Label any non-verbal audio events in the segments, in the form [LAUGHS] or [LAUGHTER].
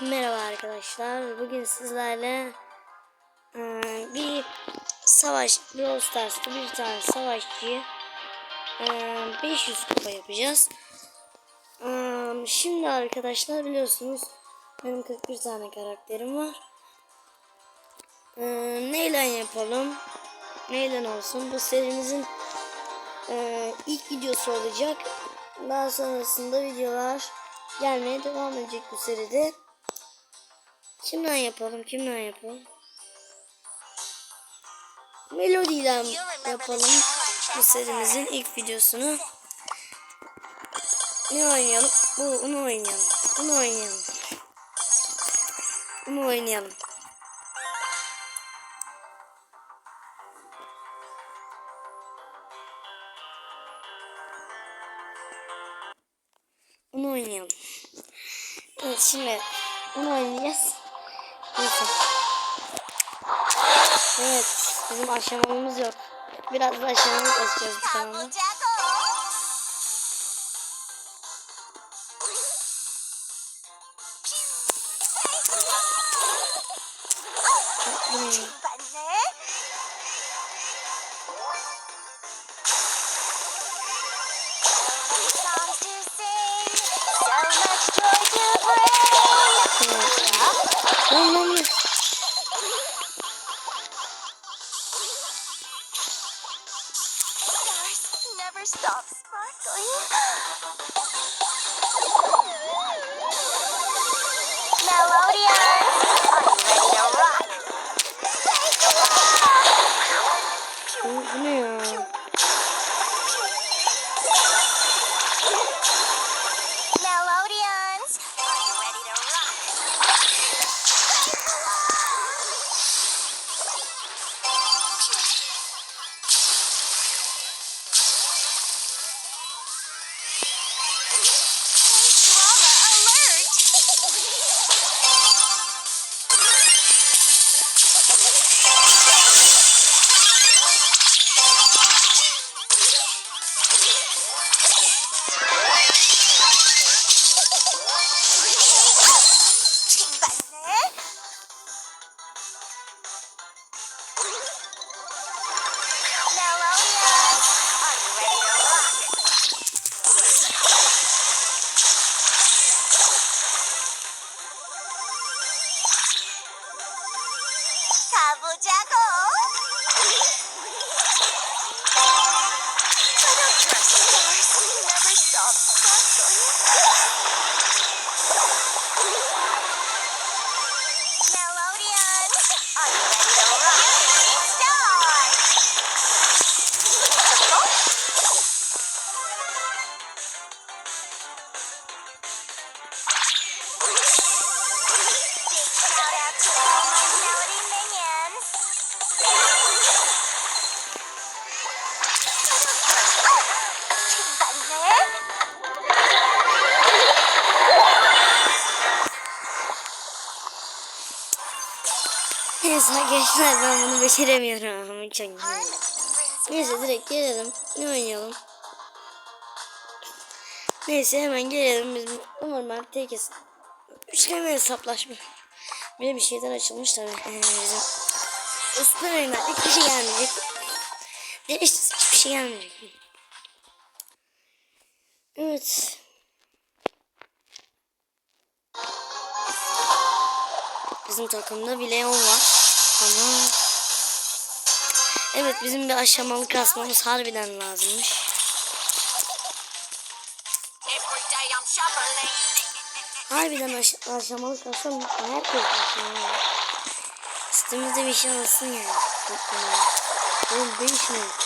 Merhaba arkadaşlar. Bugün sizlerle eee, bir savaş Brawl Stars'ta bir tane savaşçıyı eee, 500 kupa yapacağız. Eee, şimdi arkadaşlar biliyorsunuz benim 41 tane karakterim var. Eee neyle yapalım? Neyle olsun? Bu serimizin ilk videosu olacak. Daha sonrasında videolar gelmeye devam edecek bu seride. Kimden yapalım? Kimden yapalım? Melody ile yapalım bu serimizin ilk videosunu. Ne oynayalım? Bu, bunu oynayalım. Bunu oynayalım. Bunu oynayalım. Bunu oynayalım. Evet şimdi bunu oynayacağız. Neyse. Evet bizim aşamamız yok. Biraz da aşamamız basacağız bu kanalda. Bu ne? Stop sparkling. Gençler ben bunu beceremiyorum. [LAUGHS] Çok brings Neyse direkt gelelim. Ne oynayalım? Neyse hemen gelelim. Biz normal tekiz. Üçleme hesaplaşma. Bir bir şeyden açılmış tabii. Ee, bizim üstüne oyunlar hiçbir şey gelmeyecek. Değişti hiçbir şey gelmeyecek. Evet. Bizim takımda bir Leon var. Ama Evet bizim bir aşamalı kasmamız harbiden lazımmış. Harbiden aş aşamalı kasmam herkes aşamalı. Üstümüzde bir şey olsun yani. Oğlum değişmiyor.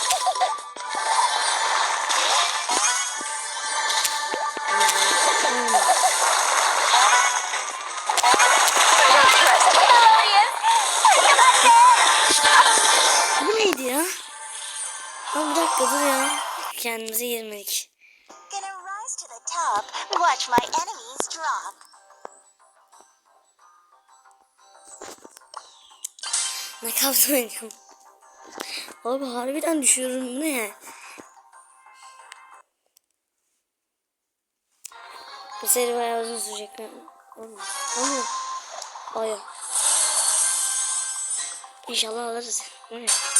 Enemies drop. Ne kapta oynuyorum. Abi harbiden düşüyorum ne? Bu seri bayağı uzun sürecek. Olmaz. Olmaz. Hayır. İnşallah alırız. Evet.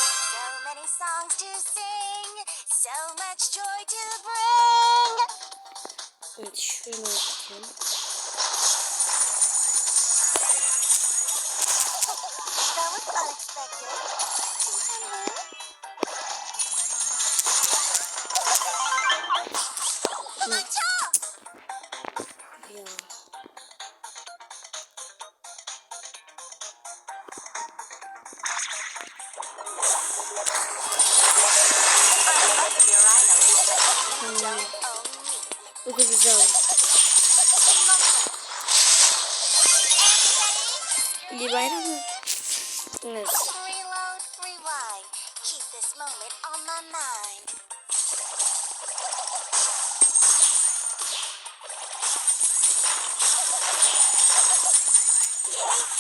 Evet şunu yapayım. İyi bayram mı? Evet. Reload, rewind. Keep this moment on my mind.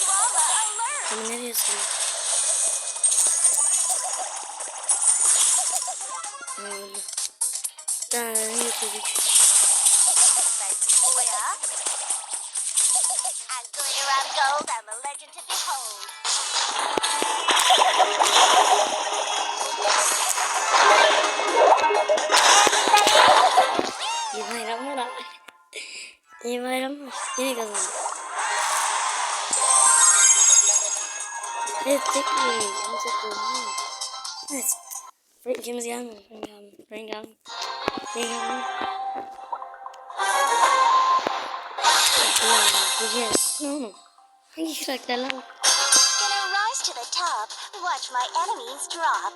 Lava alert! Ama nereye sana? Ha, öyle. Daha ne Frank'imiz gelmiyor. Frank gelmiyor. Frank gelmiyor. Frank gelmiyor. Bugün ne oğlum? Hangi karakterler var? Gonna rise to the top. Watch my enemies drop.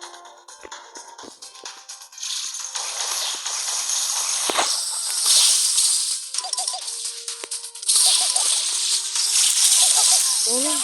Oğlum.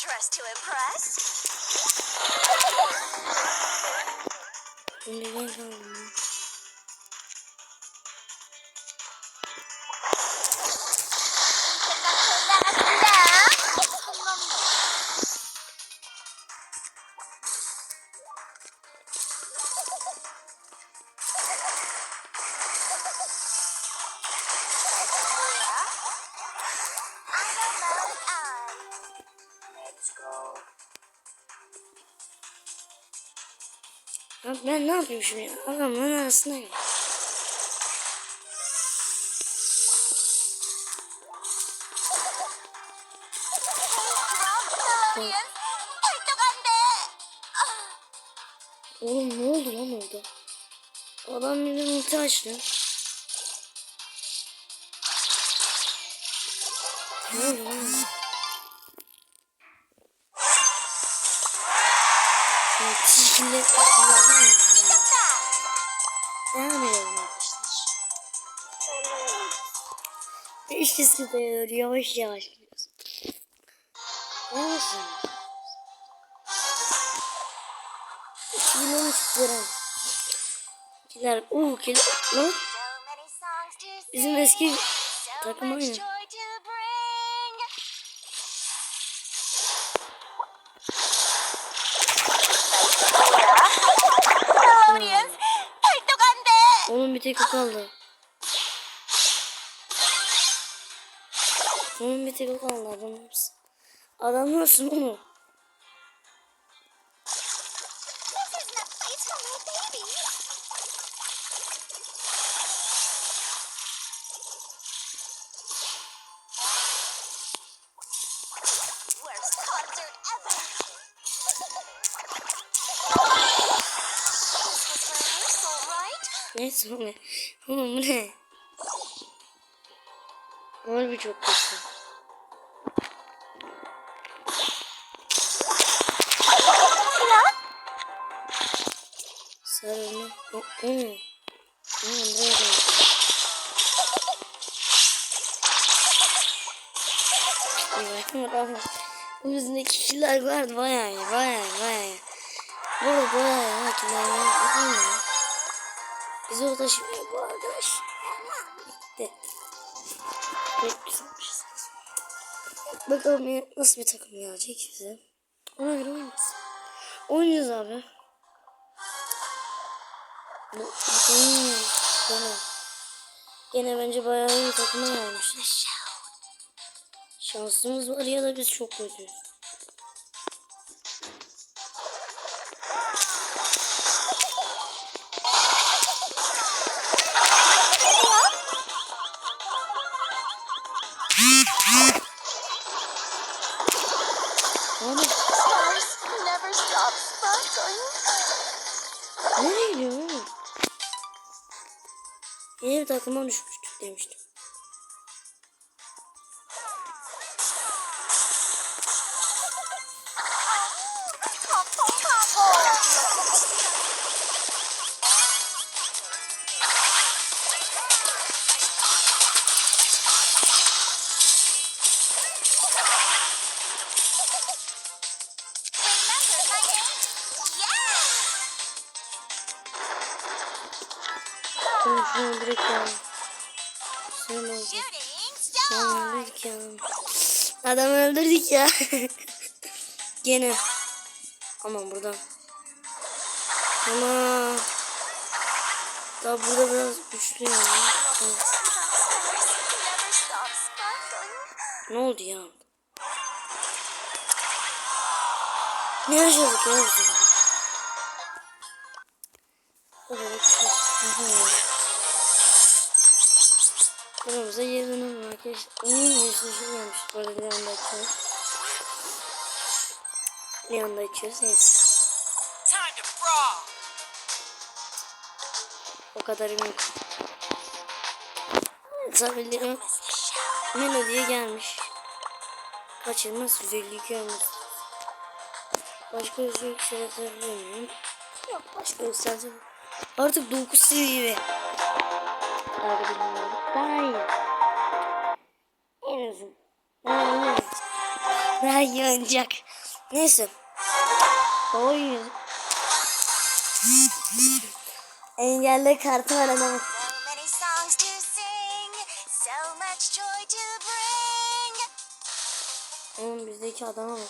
dressed to impress. Ne yapayım şimdi? Adamların arasına gel. Oğlum ne oldu lan orada? Adam bir ulti açtı. Ne oldu lan? Ya çizgiler Devam edelim arkadaşlar. Üç çizgi dayanıyor. Yavaş yavaş gidiyoruz. Yavaş yavaş. 2013 lira. Kiler, uuu kiler. Lan bizim eski takım aynı. Bir tek kaldı. Onun bir tek o kaldı adam hepsi. Adam nasıl onu? Neyse o ne? Oğlum bu ne? Harbi çok kötü. Sarılma. O, o ne? O ne? Buraya gel. İbrahim Bu yüzündeki killer vardı bayağı iyi bayağı iyi bayağı iyi. Burada bayağı iyi ha killer vardı. Bizi o taşımıyor bu arkadaş. Gitti. Çok güzelmiş. Bakalım nasıl bir takım gelecek bize. Ona göre oynayacağız. Oynayacağız abi. Bu, hmm, gene. Gene bence bayağı iyi takıma gelmişiz. Şansımız var ya da biz çok kötüyüz. Sparkling. nereye gidiyor oğlum? Yeni bir takıma düşmüştük demiştim. Adam öldürdük ya. [LAUGHS] Gene. Aman buradan. Ama daha burada biraz güçlü yani. Evet. Ne oldu ya? Ne yaşadık ya biz orada? Evet. Buramıza dönelim arkadaşlar. Hmm, mesajı gelmiş. Bu arada anda açıyoruz. Anda açıyoruz. Neyse. O kadar emin. Sabirlerim melodiye gelmiş. Kaçırmaz 152 olmuş. Başka şey yükseltebilir miyim? Yok başka yükseltebilirim. Artık 9 seviye. Da bilmiyorum. Daha iyi. En azından. Daha iyi. Daha iyi oynayacak. Neyse. Oy. Engelle kartı var adamın. Oğlum bizdeki adama bak.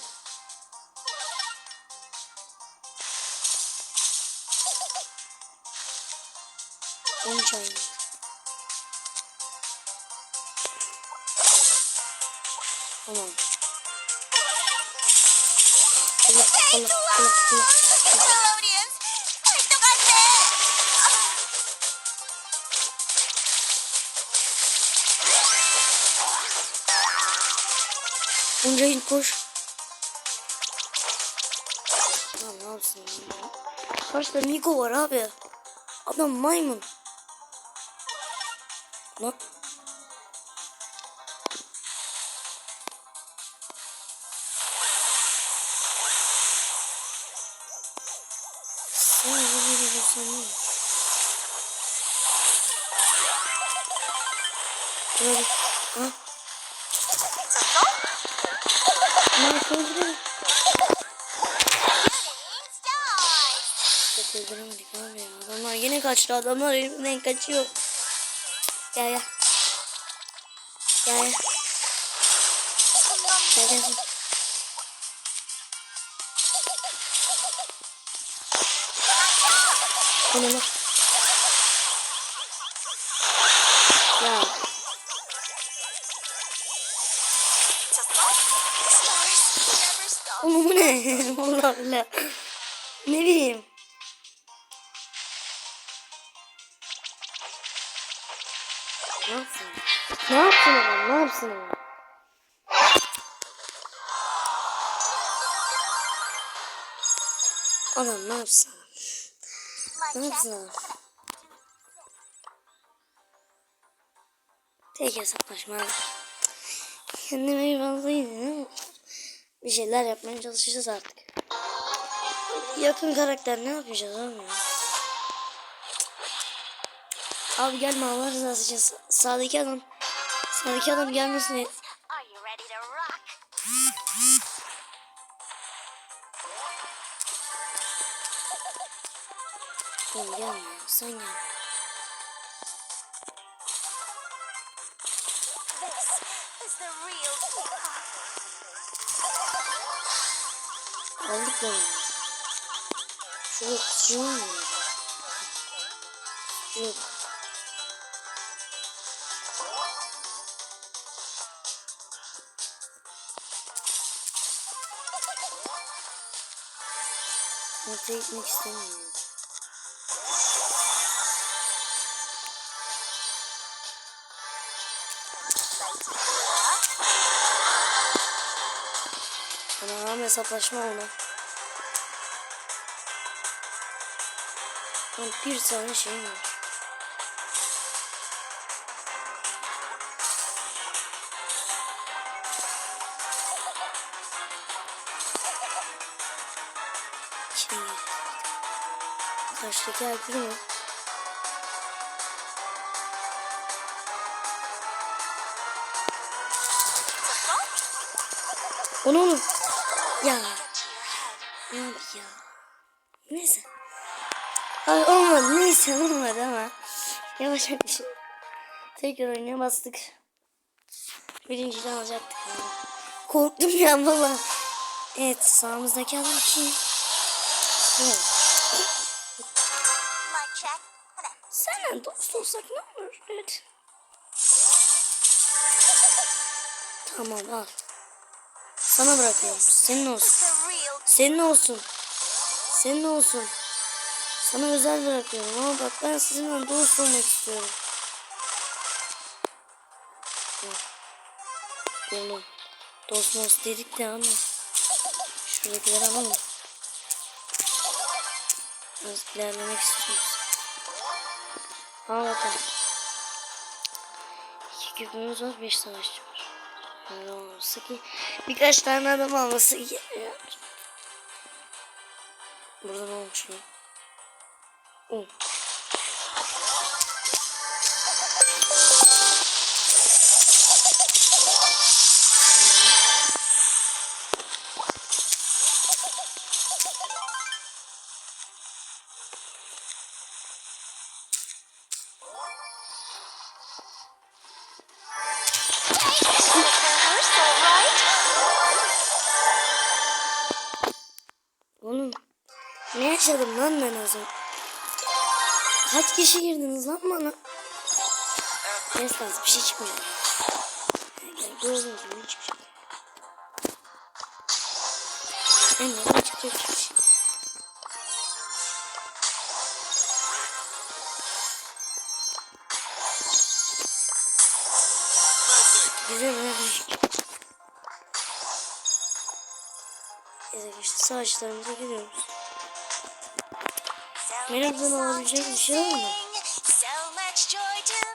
On çay. Allah Allah Allah Allah. Nickelodeons, ¡Ay, tócate! Onca koş. Ya ne yapsın ya? Karşıda Miko ne? Hadi. Ha? Ne. Çok öldüremedik abi ya. Adamlar yine kaçtı. Adamlar elimden kaçıyor. Gel gel. Gel gel. Gel gel. Onu bak. Ya oğlum bu ne? [LAUGHS] Allah Allah. Ne bileyim. Ne yapsın? Ne yapsın adam? Ne yapsın adam? Adam ne yapsın? Adam? Tek hesaplaşma. Kendime iyi fazlaydı Bir şeyler yapmaya çalışacağız artık. Yakın karakter ne yapacağız abi? Abi gelme Allah rızası için. Sa- Sağdaki adam. Sağdaki adam gelmesin. Gelme ya sen gel. This is the real. Aldık onu. Gitmek istemiyorum. Rağmen hesaplaşma ona. Lan bir tane şey var. Şimdi karşıdaki Erkül mü? Onu onu. Ya. Ya ya. Neyse. Ay olmadı neyse olmadı ama yapacak bir şey. Tekrar oyuna bastık. Birinciden alacaktık yani. Korktum ya valla. Evet sağımızdaki adam kim? Evet. Seninle dost olsak ne olur? Evet. Tamam al. Sana bırakıyorum. Senin olsun. Senin olsun. Senin olsun. Sana özel bırakıyorum ama bak ben sizinle dost olmak istiyorum. Oğlum. Dost dost dedik de ama. Şuradakileri alalım. Biraz ilerlemek istiyoruz. Al bakalım. İki küpümüz var, beş savaşçı var. Öyle olması ki birkaç tane adam alması gerekiyor. Burada ne olmuş? Oh. Kişi girdiniz lan bana? Neyse lazım bir şey çıkmıyor. Gördüğünüz gibi şey. En azından çıkacak hiçbir şey. Güzel bir Evet işte savaşlarımıza gidiyoruz. Alabilecek to bir şey var mı?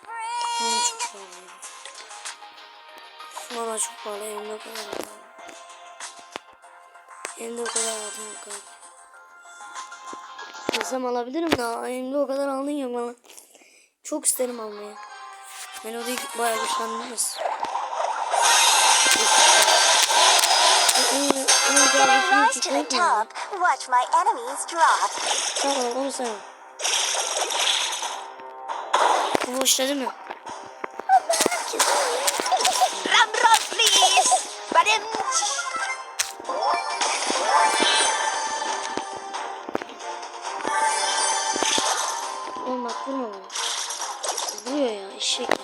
bring. çok pahalı. Valla çok pahalı elimde o kadar. var. Elimde o kadar abi. İnsem alabilirim de elimde o kadar altın yok valla. Çok isterim almayı. Melodi bayağı güçlendiriz. Rise to the top, watch my enemies drop. Tamam onu sen. Bu boş değil mi? Drum roll, please. Ba-dim. Oğlum bak vurma bana. Vuruyor ya eşek ya.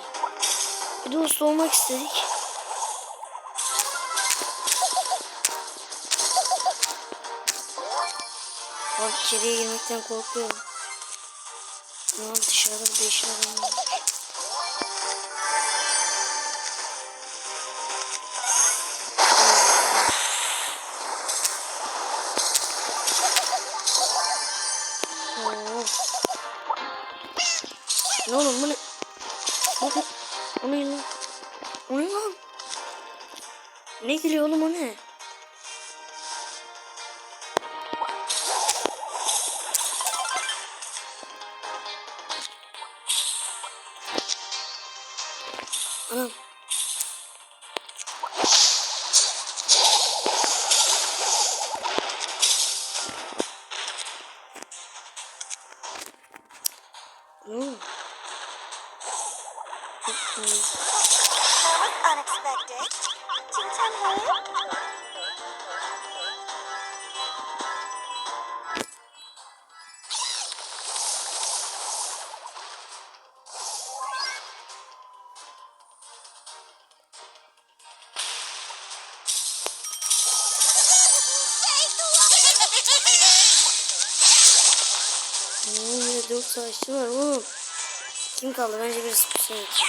Bir dost olmak istedik. İçeriye girmekten korkuyorum. Tamam dışarıda bir değişik adam Anam. Savaşçı var oğlum. Kim kaldı? Bence birisi bir şey yapacak.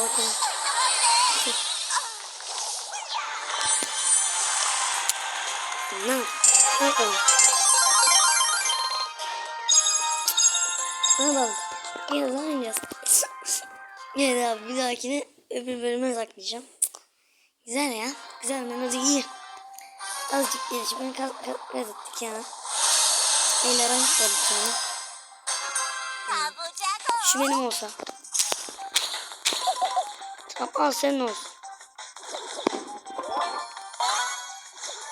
Bakın. Ne? Yapalım? Ne yapalım? Yine zaman oynayacağız. De abi bir dahakine öbür bölüme saklayacağım. Güzel ya. Güzel melodi iyi. Azıcık gelişme kat kat ettik ya. Beyler hangisi var bir tane? Şu benim olsa. Tamam al olsun.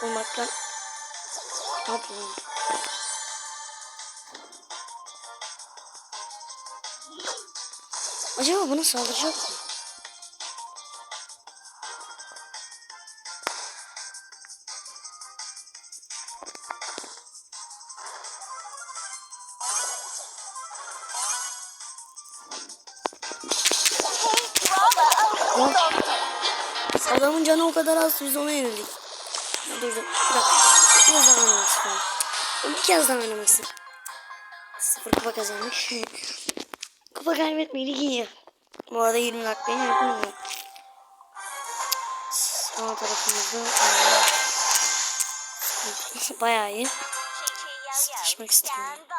Olmaktan ne? Acaba bana saldıracak mı? Lan. Adamın canı o kadar az biz ona yenildik. Dur dur bir dakika. Biraz daha oynamak istiyorum. Bir kez daha oynamak istiyorum. Sıfır kupa kazandık. [LAUGHS] kupa kaybetmeyi iyi. Bu arada 20 dakikayı yapmıyor. Sağ tarafımızda [LAUGHS] bayağı iyi. Sıkışmak istemiyorum.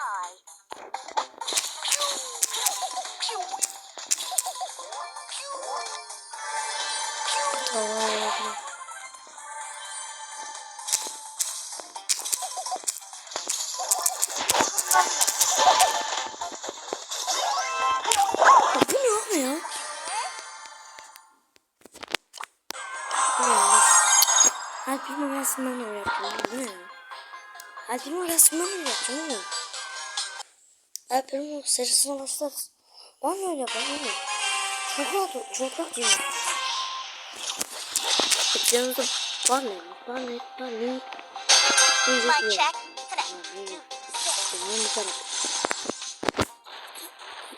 Bu ne abi ya? Bu ne ya? Alp'in orasından öyle yapacağım. Bu ne ya? Alp'in orasından öyle yapacağım oğlum. O sarısına başlarız. Ben de öyle oğlum. Çok rahat, çok rahat yemek. Yanımızda var mı? Var mı? Var mı? Mic check. 하나, Benim bir taraf.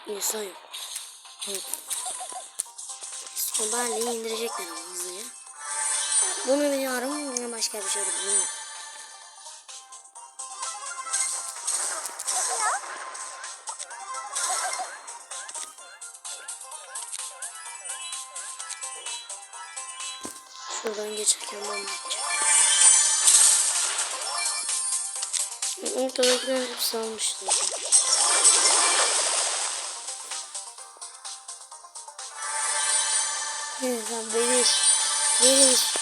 İnsan yok. Evet. Barleyi indirecekler ama hızlıca. Bunu biliyorum. Başka bir şey de bilmiyorum. Şuradan geçerken ben bakacağım. Ortadakiler hepsi almıştı. Evet sen beliş. Beliş.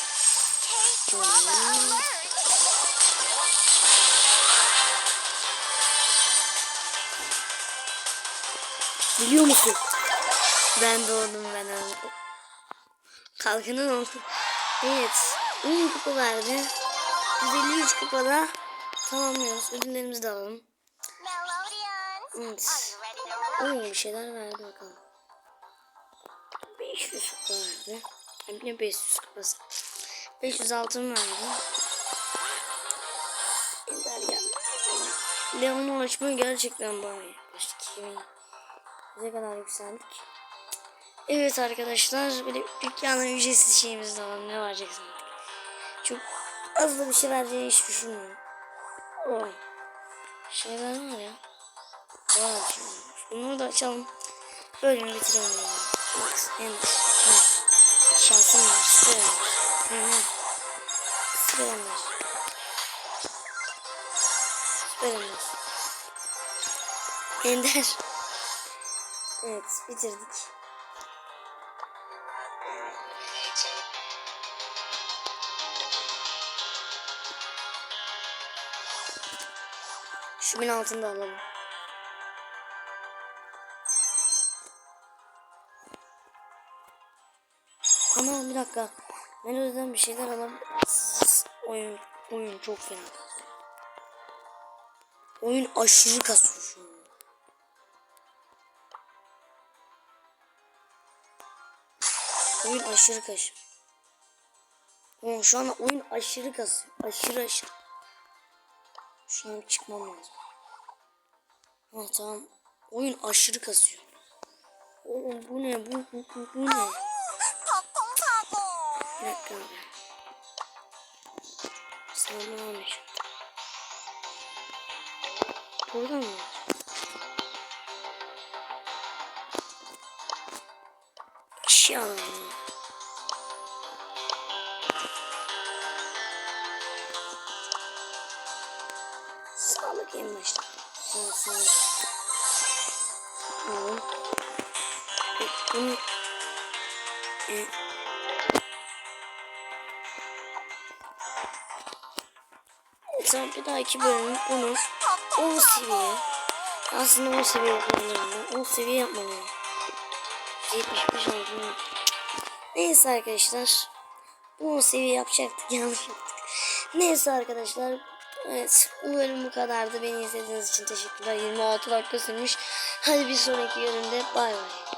Biliyor musun? Ben doğdum ben öldüm. Kalkının oldu. Evet. 10 kupa verdi. 153 kupada tamamlıyoruz. Ödüllerimizi de alalım. Evet. Oo bir şeyler verdi bakalım. 500 kupa verdi. Hem ne 500 kupası. 500 altın verdi. Ender geldi. Leon'u açma gerçekten bana yaklaştık. Yemin. Ne kadar yükseldik. Evet arkadaşlar bir de dükkanın ücretsiz şeyimiz de var. Ne vereceksin? Çok az da bir şey vereceğini hiç düşünmüyorum. Oy. Şeyler var ya. Var şey var. Bunları da açalım. Bölümü bitirelim yani. Max, Ender. Ha. Şansım var. Ha ne? Süper Ender. Süper Ender. Ender. Evet bitirdik. Şu bin altını da alalım. Ama bir dakika. Melodi'den bir şeyler alalım. Oyun, oyun çok fena. Oyun aşırı kasıyor şu an. Oyun aşırı kasıyor. Oğlum şu anda oyun aşırı kasıyor. Aşırı aşırı. Şuradan bir çıkmam lazım. Ha tamam. Oyun aşırı kasıyor. Oğlum bu ne? Bu, bu, bu, bu ne? Bir dakika abi. Sağlam olmuş. Burada mı? İnşallah. Tamam. Alalım. E, Bunu... Tamam bir dahaki bölüm bunu 10 seviye. Aslında 10 seviye yapmalıyım ben. 10 seviye yapmalıyım. 75 aldım neyse arkadaşlar. Bu 10 seviye yapacaktık yanlış yaptık. Neyse arkadaşlar evet bölüm bu kadardı. Beni izlediğiniz için teşekkürler. 26 dakika sürmüş. Hadi bir sonraki bölümde bay bay